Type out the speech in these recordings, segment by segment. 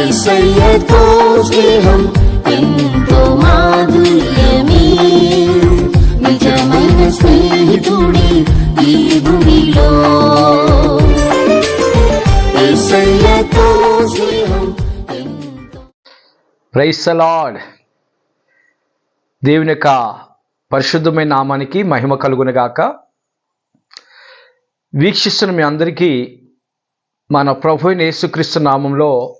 ఏసయ్యతో స్నేహం ఎంతో మాధుర్యమే నిజమైన స్నేహితుడి ఈ భూమిలో ఏసయ్యతో స్నేహం ప్రైస్ అలాడ్ దేవుని యొక్క పరిశుద్ధమైన నామానికి మహిమ కలుగునగాక. వీక్షిస్తున్న మీ అందరికీ మన ప్రభు యేసుక్రీస్తు నామంలో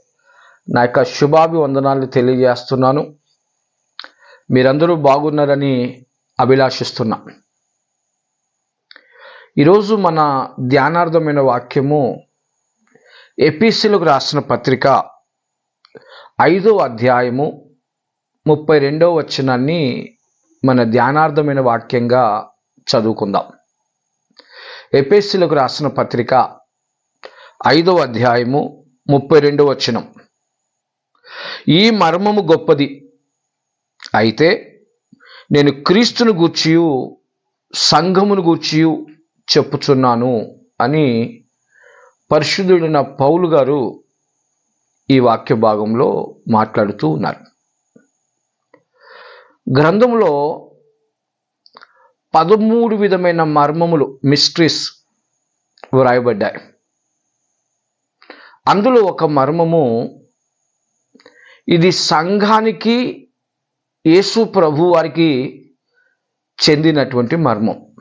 నా యొక్క శుభాభివందనాలు తెలియజేస్తున్నాను. మీరందరూ బాగున్నారని అభిలాషిస్తున్నా. ఈరోజు మన ధ్యానార్థమైన వాక్యము ఎపిసిలకు రాసిన పత్రిక ఐదో అధ్యాయము ముప్పై రెండో వచనాన్ని మన ధ్యానార్థమైన వాక్యంగా చదువుకుందాం. ఎపిసిలకు రాసిన పత్రిక ఐదో అధ్యాయము ముప్పై రెండో వచనం. ఈ మర్మము గొప్పది. అయితే నేను క్రీస్తును గూర్చియు సంఘమును గూర్చియు చెప్పుచున్నాను అని పరిశుద్ధుడైన పౌలు గారు ఈ వాక్య భాగంలో మాట్లాడుతూ ఉన్నారు. గ్రంథంలో పదమూడు విధమైన మర్మములు మిస్ట్రీస్ వ్రాయబడ్డాయి. అందులో ఒక మర్మము ఇది సంఘానికి యేసు ప్రభు వారికి చెందినటువంటి మర్మం.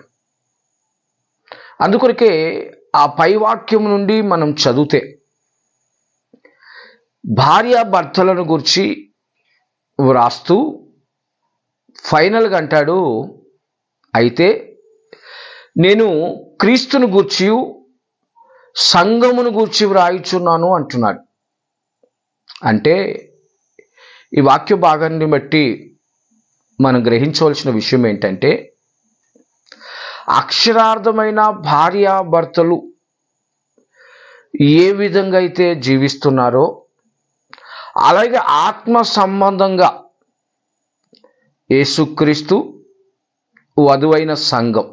అందుకొరకే ఆ పైవాక్యం నుండి మనం చదివితే భార్యాభర్తలను గురించి వ్రాస్తూ ఫైనల్గా అంటాడు అయితే నేను క్రీస్తును గూర్చి సంఘమును గూర్చి వ్రాయిచున్నాను అంటున్నాడు. అంటే ఈ వాక్య భాగాన్ని బట్టి మనం గ్రహించవలసిన విషయం ఏంటంటే అక్షరార్థమైన భార్య భర్తలు ఏ విధంగా అయితే జీవిస్తున్నారో అలాగే ఆత్మ సంబంధంగా యేసుక్రీస్తు వధువైన సంఘం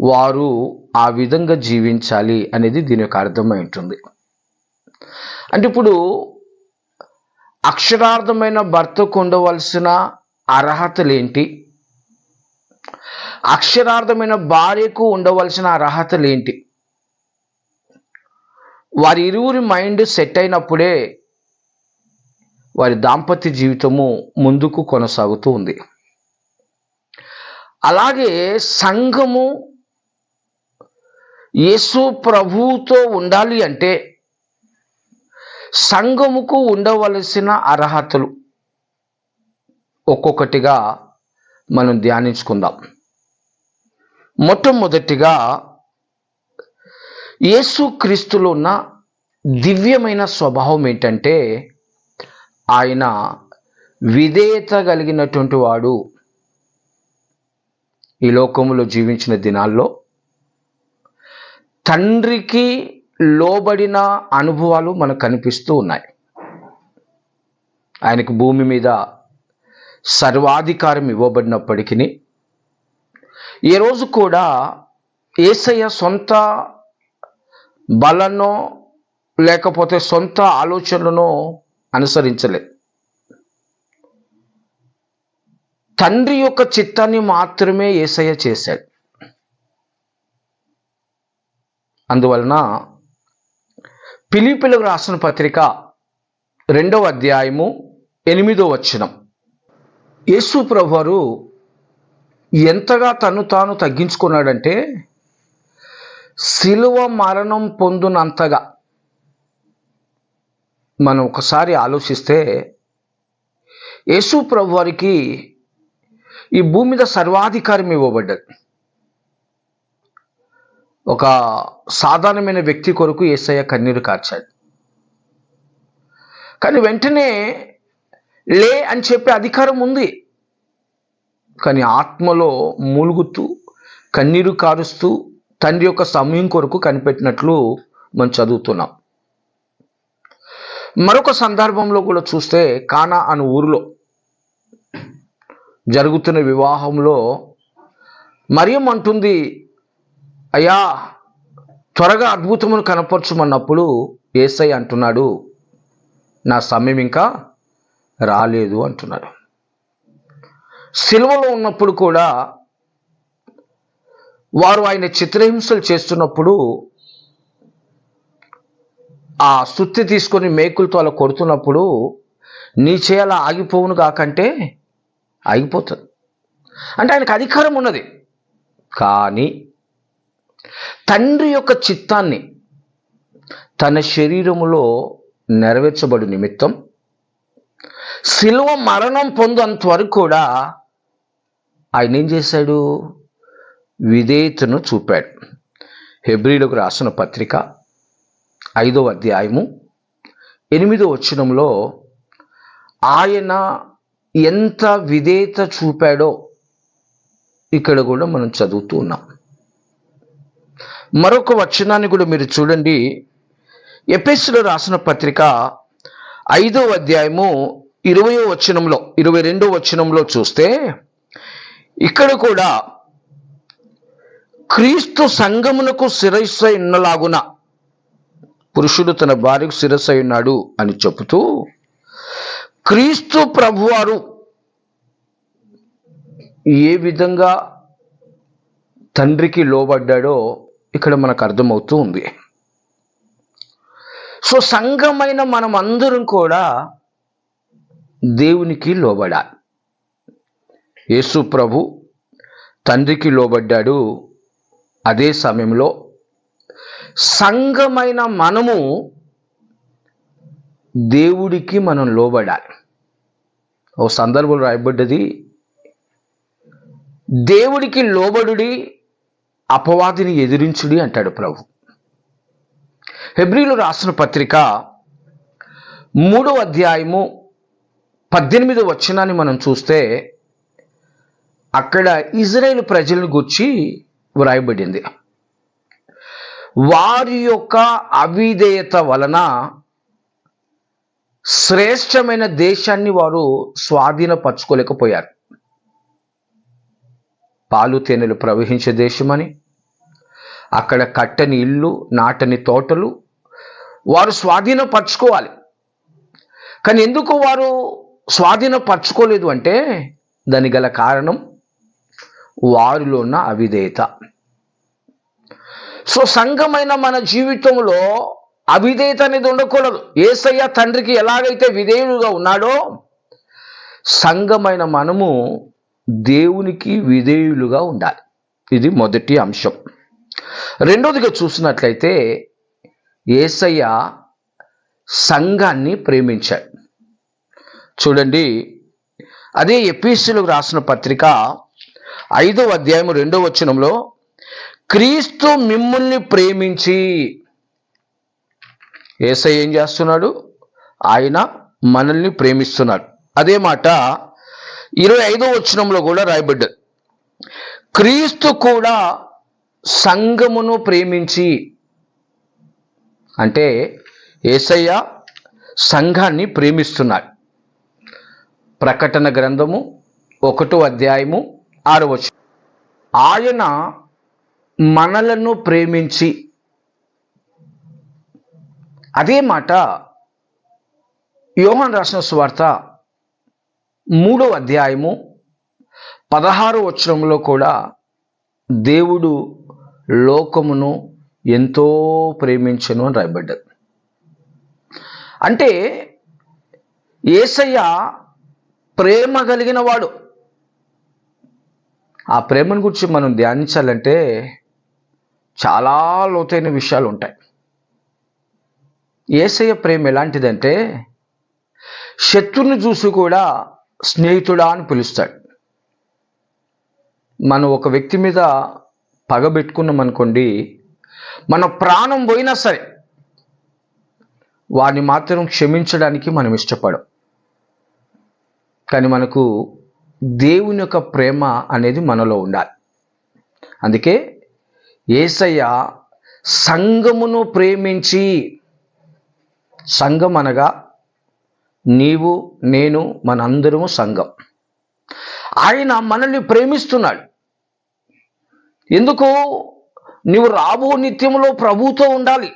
వారు ఆ విధంగా జీవించాలి అనేది దీని యొక్క అర్థమై ఉంటుంది. అంటే ఇప్పుడు అక్షరార్థమైన భర్తకు ఉండవలసిన అర్హతలేంటి? అక్షరార్థమైన భార్యకు ఉండవలసిన అర్హతలేంటి? వారి ఇరువురి మైండ్ సెట్ అయినప్పుడే వారి దాంపత్య జీవితము ముందుకు కొనసాగుతూ ఉంది. అలాగే సంఘము యేసు ప్రభువుతో ఉండాలి అంటే సంఘముకు ఉండవలసిన అర్హతలు. ఒక్కొక్కటిగా మనం ధ్యానించుకుందాం. మొట్టమొదటిగా యేసుక్రీస్తులో ఉన్న దివ్యమైన స్వభావం ఏంటంటే ఆయన విధేయత కలిగినటువంటి వాడు. ఈ లోకములో జీవించిన దినాల్లో తండ్రికి లోబడిన అనుభవాలు మనకు కనిపిస్తూ ఉన్నాయి. ఆయనకు భూమి మీద సర్వాధికారం ఇవ్వబడినప్పటికీ ఈ రోజు కూడా ఏసయ్య సొంత బలనో లేకపోతే సొంత ఆలోచనలను అనుసరించలేదు. తండ్రి యొక్క చిత్తాన్ని మాత్రమే ఏసయ్య చేశాడు. అందువలన పిలిపిలకు రాసిన పత్రిక రెండవ అధ్యాయము ఎనిమిదో వచనం. యేసు ప్రభువారు ఎంతగా తను తాను తగ్గించుకున్నాడంటే శిలువ మరణం పొందునంతగా. మనం ఒకసారి ఆలోచిస్తే యేసు ప్రభువారికి ఈ భూమి మీద సర్వాధికారం ఇవ్వబడ్డది. ఒక సాధారణమైన వ్యక్తి కొరకు ఏసయ్య కన్నీరు కార్చాడు. కానీ వెంటనే లే అని చెప్పే అధికారం ఉంది. కానీ ఆత్మలో మూలుగుతూ కన్నీరు కారుస్తూ తండ్రి యొక్క సమయం కొరకు కనిపెట్టినట్లు మనం చదువుతున్నాం. మరొక సందర్భంలో కూడా చూస్తే కానా అను ఊరిలో జరుగుతున్న వివాహంలో మరియం అంటుంది అయ్యా త్వరగా అద్భుతమును కనపరచుమన్నప్పుడు ఏసై అంటున్నాడు నా సమయం ఇంకా రాలేదు అంటున్నాడు. సిలువలో ఉన్నప్పుడు కూడా వారు ఆయన చిత్రహింసలు చేస్తున్నప్పుడు ఆ సుత్తి తీసుకొని మేకులతో అలా కొడుతున్నప్పుడు నీ చేయాల ఆగిపోవును కాకంటే ఆగిపోతుంది. అంటే ఆయనకు అధికారం ఉన్నది. కానీ తండ్రి యొక్క చిత్తాన్ని తన శరీరములో నెరవేర్చబడు నిమిత్తం శిలువ మరణం పొందంత వరకు కూడా ఆయన ఏం చేశాడు? విధేయతను చూపాడు. హెబ్రిలకు రాసిన పత్రిక ఐదో అధ్యాయము ఎనిమిదో వచ్చినంలో ఆయన ఎంత విధేయత చూపాడో ఇక్కడ కూడా మనం చదువుతూ ఉన్నాం. మరొక వచనాన్ని కూడా మీరు చూడండి. ఎపిస్లో రాసిన పత్రిక ఐదో అధ్యాయము ఇరవయో వచనంలో ఇరవై రెండో వచనంలో చూస్తే ఇక్కడ కూడా క్రీస్తు సంగమునకు శిరస్సు ఉన్నలాగున పురుషుడు తన భార్యకు శిరస్సు ఉన్నాడు అని చెబుతూ క్రీస్తు ప్రభువారు ఏ విధంగా తండ్రికి లోబడ్డాడో ఇక్కడ మనకు అర్థమవుతూ ఉంది. సో సంఘమైన మనం అందరం కూడా దేవునికి లోబడాలి. యేసు ప్రభు తండ్రికి లోబడ్డాడు అదే సమయంలో. సంఘమైన మనము దేవుడికి మనం లోబడాలి. ఓ సందర్భంలో రాయబడ్డది దేవుడికి లోబడుడి అపవాదిని ఎదిరించుడి అంటాడు ప్రభు. హెబ్రిలు రాసిన పత్రిక మూడో అధ్యాయము పద్దెనిమిది వచనాన్ని మనం చూస్తే అక్కడ ఇజ్రాయేల్ ప్రజలను గుర్చి వ్రాయబడింది. వారి యొక్క అవిధేయత వలన శ్రేష్టమైన దేశాన్ని వారు స్వాధీనపరచుకోలేకపోయారు. పాలు తేనెలు ప్రవహించే దేశమని అక్కడ కట్టని ఇల్లు నాటని తోటలు వారు స్వాధీనపరచుకోవాలి. కానీ ఎందుకు వారు స్వాధీనపరచుకోలేదు అంటే దానికి గల కారణం వారిలో ఉన్న అవిధేయత. సో సంఘమైన మన జీవితంలో అవిధేయత అనేది ఉండకూడదు. ఏసయ్య తండ్రికి ఎలాగైతే విధేయుడుగా ఉన్నాడో సంఘమైన మనము దేవునికి విధేయులుగా ఉండాలి. ఇది మొదటి అంశం. రెండోదిగా చూసినట్లయితే ఏసయ్య సంఘాన్ని ప్రేమించాడు. చూడండి అదే ఎపిసులకు రాసిన పత్రిక ఐదో అధ్యాయం రెండో వచనంలో క్రీస్తు మిమ్మల్ని ప్రేమించి ఏసై ఏం చేస్తున్నాడు? ఆయన మనల్ని ప్రేమిస్తున్నాడు. అదే మాట ఇరవై ఐదో వచనంలో కూడా రాయబడ్డది. క్రీస్తు కూడా సంఘమును ప్రేమించి అంటే ఏసయ్య సంఘాన్ని ప్రేమిస్తున్నాడు. ప్రకటన గ్రంథము ఒకటో అధ్యాయము ఆరో ఆయన మనలను ప్రేమించి అదే మాట యోహన్ రాసిన స్వార్త మూడో అధ్యాయము పదహారు వచనంలో కూడా దేవుడు లోకమును ఎంతో ప్రేమించను అని రాయబడ్డది అంటే ఏసయ్య ప్రేమ కలిగిన వాడు. ఆ ప్రేమను గురించి మనం ధ్యానించాలంటే చాలా లోతైన విషయాలు ఉంటాయి. ఏసయ్య ప్రేమ ఎలాంటిదంటే శత్రుని చూసి కూడా స్నేహితుడా అని పిలుస్తాడు. మనం ఒక వ్యక్తి మీద పగబెట్టుకున్నాం అనుకోండి మన ప్రాణం పోయినా సరే వారిని మాత్రం క్షమించడానికి మనం ఇష్టపడం. కానీ మనకు దేవుని యొక్క ప్రేమ అనేది మనలో ఉండాలి. అందుకే ఏసయ్య సంఘమును ప్రేమించి సంఘం అనగా నీవు నేను మనందరము సంఘం. ఆయన మనల్ని ప్రేమిస్తున్నాడు. ఎందుకు? నీవు రాబో నిత్యంలో ప్రభుతో ఉండాలి.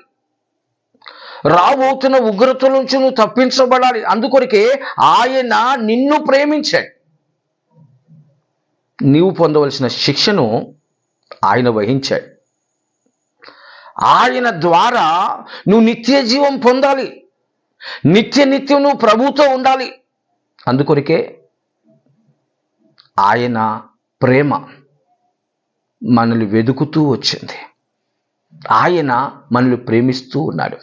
రాబోతున్న ఉగ్రత నుంచి నువ్వు తప్పించబడాలి. అందుకొరకే ఆయన నిన్ను ప్రేమించాడు. నీవు పొందవలసిన శిక్షను ఆయన వహించాడు. ఆయన ద్వారా నువ్వు నిత్య జీవం పొందాలి. నిత్య నిత్యం నువ్వు ప్రభుతో ఉండాలి. అందుకొరకే ఆయన ప్రేమ. మనల్ని వెతుకుతూ వచ్చింది. ఆయన మనల్ని ప్రేమిస్తూ ఉన్నాడు.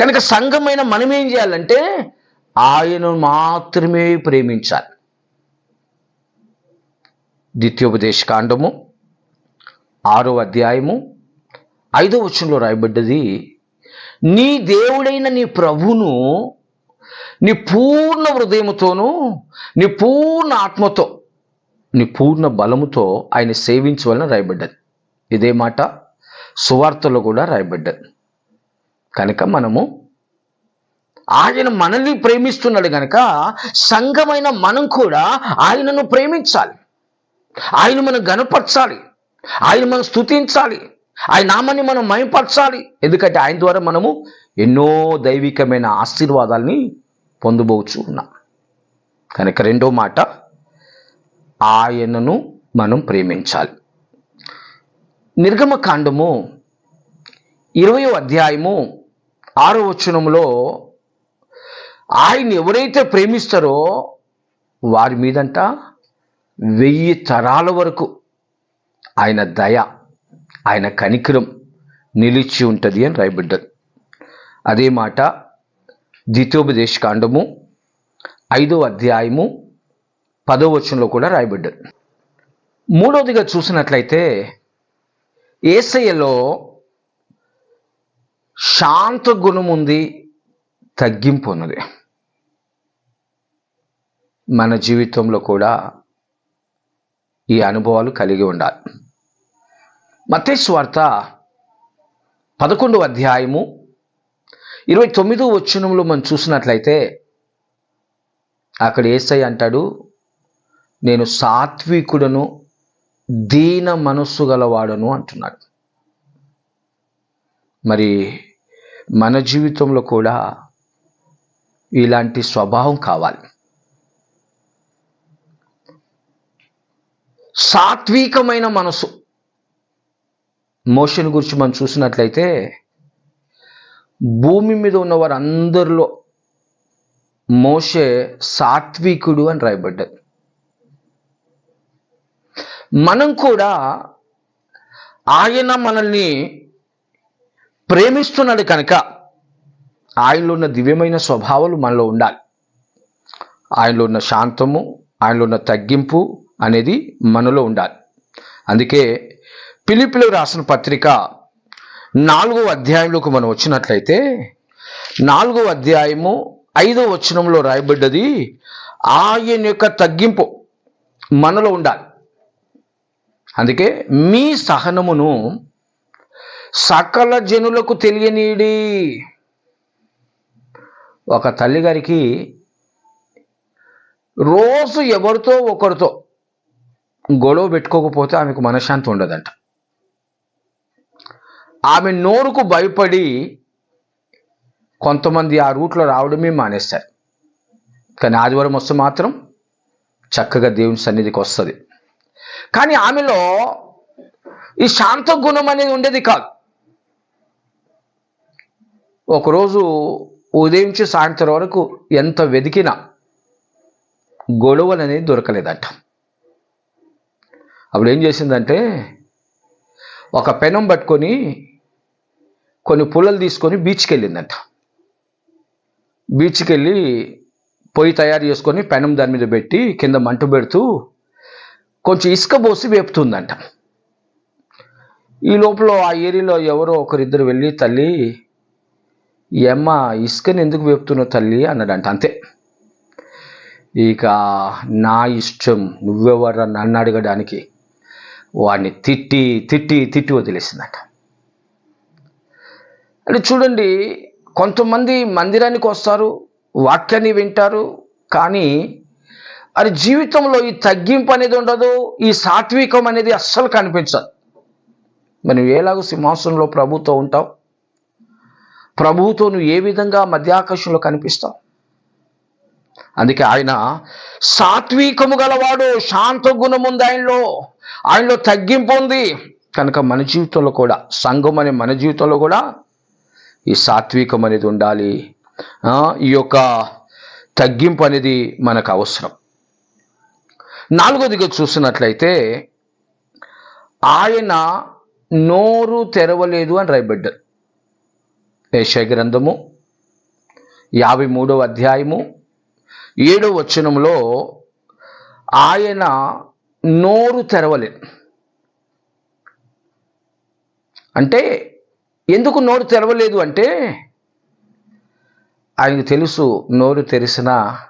కనుక సంఘమైన మనం ఏం చేయాలంటే ఆయనను మాత్రమే ప్రేమించాలి. ద్వితీయోపదేశ కాండము ఆరో అధ్యాయము ఐదో వచనంలో రాయబడ్డది నీ దేవుడైన నీ ప్రభును నీ పూర్ణ హృదయముతోనూ నీ పూర్ణ ఆత్మతో నీ పూర్ణ బలముతో ఆయన సేవించవలన రాయబడ్డది. ఇదే మాట సువార్తలో కూడా రాయబడ్డది. కనుక మనము ఆయన మనల్ని ప్రేమిస్తున్నాడు కనుక సంఘమైన మనం కూడా ఆయనను ప్రేమించాలి. ఆయన మనం గనపరచాలి ఆయన మనం స్తుతించాలి. ఆయన నామాన్ని మనం మయపరచాలి ఎందుకంటే ఆయన ద్వారా మనము ఎన్నో దైవికమైన ఆశీర్వాదాల్ని పొందబోచు ఉన్నాం కనుక రెండో మాట ఆయనను మనం ప్రేమించాలి. నిర్గమకాండము ఇరవయో అధ్యాయము ఆరో వచనంలో ఆయన ఎవరైతే ప్రేమిస్తారో వారి మీదంట వెయ్యి తరాల వరకు ఆయన దయ ఆయన కనికరం నిలిచి ఉంటుంది అని రాయబడ్డది అదే మాట ద్వితీయోపదేశ కాండము ఐదో అధ్యాయము పదో వచనంలో కూడా రాయబడ్డారు మూడవదిగా చూసినట్లయితే ఏసయ్యలో శాంత గుణం ఉంది తగ్గింపు ఉన్నది. మన జీవితంలో కూడా ఈ అనుభవాలు కలిగి ఉండాలి. మతేశ్వార్త పదకొండవ అధ్యాయము ఇరవై తొమ్మిదో వచ్చినంలో మనం చూసినట్లయితే అక్కడ ఏసై అంటాడు నేను సాత్వికుడను దీన మనస్సు గలవాడను అంటున్నాడు. మరి మన జీవితంలో కూడా ఇలాంటి స్వభావం కావాలి. సాత్వికమైన మనసు. మోషన్ గురించి మనం చూసినట్లయితే భూమి మీద ఉన్న వారందరిలో మోషే సాత్వికుడు అని రాయబడ్డది మనం కూడా ఆయన మనల్ని ప్రేమిస్తున్నాడు కనుక ఆయనలో ఉన్న దివ్యమైన స్వభావాలు మనలో ఉండాలి. ఆయనలో ఉన్న శాంతము ఆయనలో ఉన్న తగ్గింపు అనేది మనలో ఉండాలి. అందుకే పిలిపిలు రాసిన పత్రిక నాలుగో అధ్యాయంలోకి మనం వచ్చినట్లయితే నాలుగో అధ్యాయము ఐదో వచనంలో రాయబడ్డది ఆయన యొక్క తగ్గింపు మనలో ఉండాలి. అందుకే మీ సహనమును సకల జనులకు తెలియనీడి. ఒక తల్లిగారికి రోజు ఎవరితో ఒకరితో గొడవ పెట్టుకోకపోతే ఆమెకు మనశ్శాంతి ఉండదంట. ఆమె నోరుకు భయపడి కొంతమంది ఆ రూట్లో రావడమే మానేస్తారు. కానీ ఆదివారం వస్తే మాత్రం చక్కగా దేవుని సన్నిధికి వస్తుంది. కానీ ఆమెలో ఈ శాంత గుణం అనేది ఉండేది కాదు. ఒకరోజు ఉదయం నుంచి సాయంత్రం వరకు ఎంత వెతికినా గొడవలు అనేది దొరకలేదట. అప్పుడు ఏం చేసిందంటే ఒక పెనం పట్టుకొని కొన్ని పుల్లలు తీసుకొని బీచ్కి వెళ్ళిందంట బీచ్కి వెళ్ళి పొయ్యి తయారు చేసుకొని పెనం దాని మీద పెట్టి కింద మంట పెడుతూ కొంచెం ఇసుక పోసి వేపుతుందంట. ఈ లోపల ఆ ఏరియాలో ఎవరో ఒకరిద్దరు వెళ్ళి తల్లి ఏమ్మ ఇసుకని ఎందుకు వేపుతున్నావు తల్లి అన్నాడంట అంతే. ఇక నా ఇష్టం నువ్వెవరా నన్ను అడగడానికి వాడిని తిట్టి తిట్టి తిట్టి వదిలేసిందట. అంటే చూడండి కొంతమంది మందిరానికి వస్తారు వాక్యాన్ని వింటారు కానీ అది జీవితంలో ఈ తగ్గింపు అనేది ఉండదు ఈ సాత్వికం అనేది అస్సలు కనిపించదు. మనం ఎలాగో సింహాసనంలో ప్రభుతో ఉంటాం ప్రభువుతో నువ్వు ఏ విధంగా మధ్యాకర్షణలో కనిపిస్తావు? అందుకే ఆయన సాత్వికము గలవాడు శాంత గుణం ఉంది ఆయనలో. ఆయనలో తగ్గింపు ఉంది. కనుక మన జీవితంలో కూడా సంఘం అనే మన జీవితంలో కూడా ఈ సాత్వికం అనేది ఉండాలి. ఈ యొక్క తగ్గింపు అనేది మనకు అవసరం. నాలుగోదిగా చూసినట్లయితే ఆయన నోరు తెరవలేదు అని రాయబడ్డారు. యెషయా గ్రంథము యాభై మూడవ అధ్యాయము ఏడవ వచనంలో ఆయన నోరు తెరవలేదు. అంటే ఎందుకు నోరు తెరవలేదు అంటే ఆయనకు తెలుసు నోరు తెరిసినా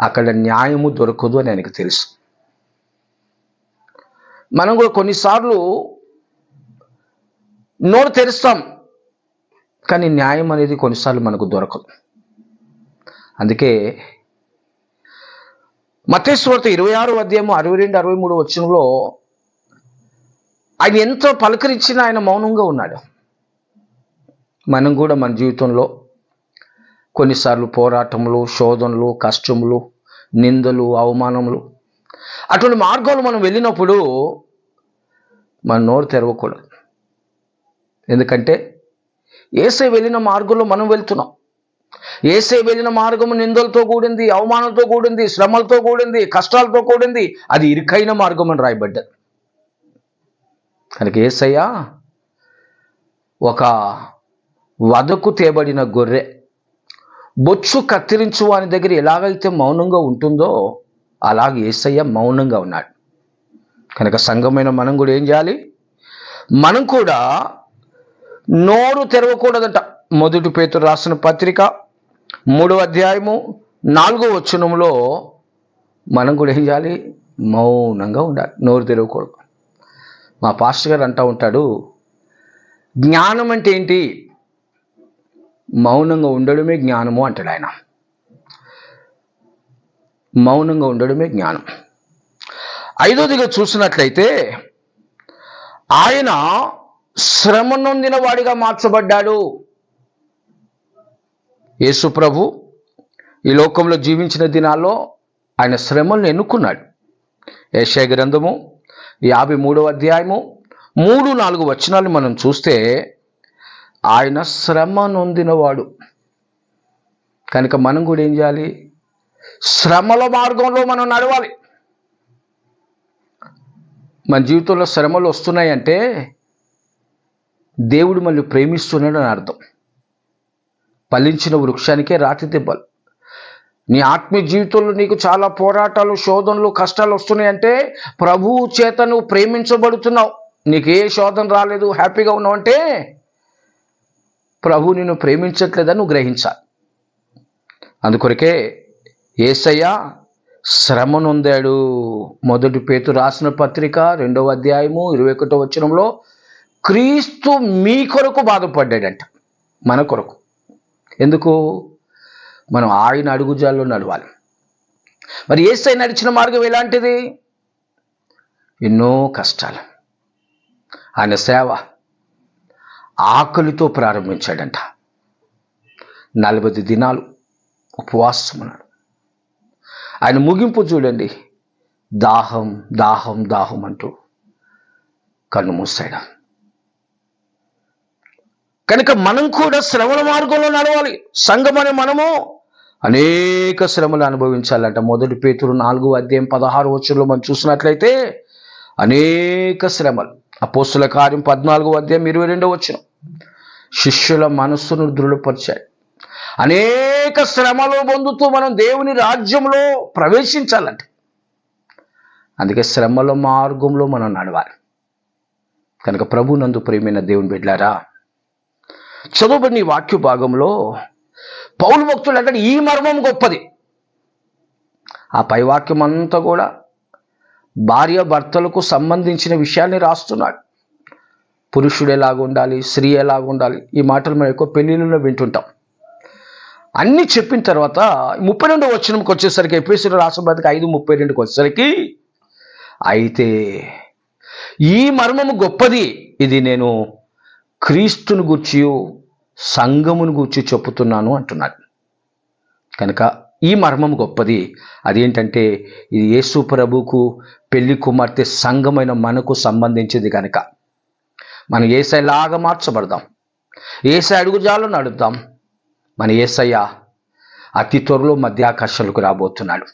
అక్కడ న్యాయము దొరకదు అని ఆయనకు తెలుసు. మనం కూడా కొన్నిసార్లు నోరు తెరుస్తాం కానీ న్యాయం అనేది కొన్నిసార్లు మనకు దొరకదు. అందుకే మతేశ్వర్త ఇరవై ఆరు అధ్యాయము అరవై రెండు అరవై మూడు వచ్చినలో ఆయన ఎంతో పలకరించినా ఆయన మౌనంగా ఉన్నాడు. మనం కూడా మన జీవితంలో కొన్నిసార్లు పోరాటములు శోధనలు కష్టములు నిందలు అవమానములు. అటువంటి మార్గాలు మనం వెళ్ళినప్పుడు మన నోరు తెరవకూడదు. ఎందుకంటే ఏసై వెళ్ళిన మార్గంలో మనం వెళ్తున్నాం. ఏసై వెళ్ళిన మార్గము నిందలతో కూడింది అవమానంతో కూడింది శ్రమలతో కూడింది కష్టాలతో కూడింది అది ఇరుకైన మార్గం అని రాయబడ్డది. కనుక ఏసయ్య ఒక వదకు తేబడిన గొర్రె బొచ్చు కత్తిరించు వాని దగ్గర ఎలాగైతే మౌనంగా ఉంటుందో అలాగే ఏసయ్య మౌనంగా ఉన్నాడు. కనుక సంఘమైన మనం కూడా ఏం చేయాలి? మనం కూడా నోరు తెరవకూడదంట. మొదటి పేతురు రాసిన పత్రిక మూడో అధ్యాయము నాలుగో వచనంలో మనం కూడా ఏం చేయాలి? మౌనంగా ఉండాలి. నోరు తెరవకూడదు. మా పాస్టర్ గారు అంటూ ఉంటాడు జ్ఞానం అంటే ఏంటి? మౌనంగా ఉండడమే జ్ఞానము అంటాడు ఆయన. మౌనంగా ఉండడమే జ్ఞానం. ఐదోదిగా చూసినట్లయితే ఆయన శ్రమ నొందిన వాడిగా మార్చబడ్డాడు. యేసు ప్రభు ఈ లోకంలో జీవించిన దినాల్లో ఆయన శ్రమలను ఎన్నుకున్నాడు. ఏషయ గ్రంథము యాభై మూడవ అధ్యాయము మూడు నాలుగు వచనాలు మనం చూస్తే ఆయన శ్రమ నొందినవాడు. కనుక మనం కూడా ఏం చేయాలి? శ్రమల మార్గంలో మనం నడవాలి. మన జీవితంలో శ్రమలు వస్తున్నాయంటే దేవుడు మళ్ళీ ప్రేమిస్తున్నాడు అని అర్థం. ఫలించిన వృక్షానికే రాతి దెబ్బలు. నీ ఆత్మీయ జీవితంలో నీకు చాలా పోరాటాలు శోధనలు కష్టాలు వస్తున్నాయంటే ప్రభువు చేత నువ్వు ప్రేమించబడుతున్నావు. నీకు ఏ శోధన రాలేదు హ్యాపీగా ఉన్నావు అంటే ప్రభు నిన్ను ప్రేమించట్లేదని నువ్వు గ్రహించాలి. అందుకొరకే ఏసయ్య శ్రమ నొందాడు మొదటి పేతు రాసిన పత్రిక రెండవ అధ్యాయము ఇరవై ఒకటో వచనంలో క్రీస్తు మీ కొరకు బాధపడ్డాడంట. మన కొరకు. ఎందుకు? మనం ఆయన అడుగుజాల్లో నడవాలి. మరి ఏసై నడిచిన మార్గం ఎలాంటిది? ఎన్నో కష్టాలు. ఆయన సేవ ఆకలితో ప్రారంభించాడంట. నలభై దినాలు ఉపవాసం ఉన్నాడు. ఆయన ముగింపు చూడండి. దాహం దాహం దాహం అంటూ కన్ను మూసాడు కనుక మనం కూడా శ్రమల మార్గంలో నడవాలి. సంఘం మనము అనేక శ్రమలు అనుభవించాలంట. మొదటి పేతురు నాలుగు అధ్యాయం పదహారు వచ్చంలో మనం చూసినట్లయితే అనేక శ్రమలు. అపోస్తుల కార్యం పద్నాలుగు అధ్యాయం ఇరవై రెండో వచ్చినాం శిష్యుల మనస్సును దృఢపరిచాడు అనేక శ్రమలు పొందుతూ మనం దేవుని రాజ్యంలో ప్రవేశించాలంటే అందుకే శ్రమల మార్గంలో మనం నడవాలి. కనుక ప్రభు నందు ప్రేమైన దేవుని బిడ్డారా చదువుబడిన వాక్య భాగంలో పౌలు భక్తులు అంటే ఈ మర్మం గొప్పది. ఆ పై వాక్యం అంతా కూడా భార్య భర్తలకు సంబంధించిన విషయాన్ని రాస్తున్నాడు. పురుషుడు ఎలాగ ఉండాలి స్త్రీ ఎలాగ ఉండాలి. ఈ మాటలు మనం ఎక్కువ పెళ్ళిళ్ళలో వింటుంటాం. అన్నీ చెప్పిన తర్వాత ముప్పై రెండు వచ్చినకి వచ్చేసరికి ఎపిసోడ్ రాష్ట్రపతికి ఐదు ముప్పై రెండుకి వచ్చేసరికి అయితే ఈ మర్మము గొప్పది. ఇది నేను క్రీస్తుని గుర్చి సంఘమును గూర్చి చెప్పుతున్నాను అంటున్నాడు. కనుక ఈ మర్మం గొప్పది. అదేంటంటే ఇది యేసు ప్రభుకు పెళ్ళి కుమార్తె సంఘమైన మనకు సంబంధించింది కనుక. మనం ఏసైలాగా మార్చబడదాం. ఏసై అడుగుజాలు నడుద్దాం మన ఏసయ్య అతి త్వరలో మధ్యాకర్షణకు రాబోతున్నాడు.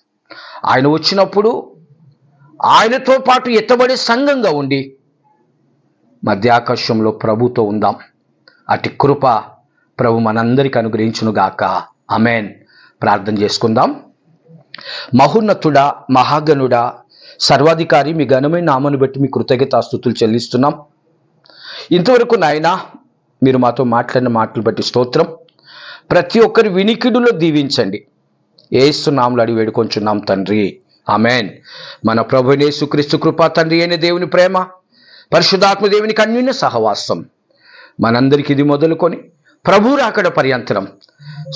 ఆయన వచ్చినప్పుడు ఆయనతో పాటు ఎత్తబడే సంఘంగా ఉండి మధ్యాకర్షంలో ప్రభుతో ఉందాం. అటు కృప ప్రభు మనందరికి అనుగ్రహించునుగాక. అమెన్ ప్రార్థన చేసుకుందాం. మహోన్నతుడా మహాగణుడా సర్వాధికారి మీ ఘనమైన నామను బట్టి మీ కృతజ్ఞతాస్థుతులు చెల్లిస్తున్నాం. ఇంతవరకు నాయనా మీరు మాతో మాట్లాడిన మాటలు బట్టి స్తోత్రం. ప్రతి ఒక్కరి వినికిడులో దీవించండి. ఏస్తున్నాములు అడిగి వేడుకొంచున్నాం తండ్రి. ఆమెన్. మన ప్రభు యేసుక్రీస్తు కృపా తండ్రి అయిన దేవుని ప్రేమ పరిశుద్ధాత్మ దేవునికి అన్యున్న సహవాసం. మనందరికి ఇది మొదలుకొని ప్రభు రాకడ పర్యంతరం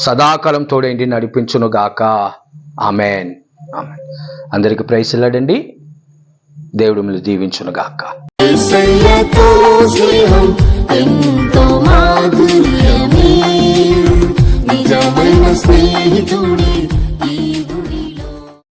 సదాకాలం తోడేంటి నడిపించునుగాక ఆమెన్. ఆమెన్. అందరికి ప్రైస్ ప్రైసిల్లాడండి దేవుడు మిమ్మల్ని దీవించునుగాక ఏసయ్యతో స్నేహం ఎంతో మాధుర్యమే నిజమైన స్నేహితుడే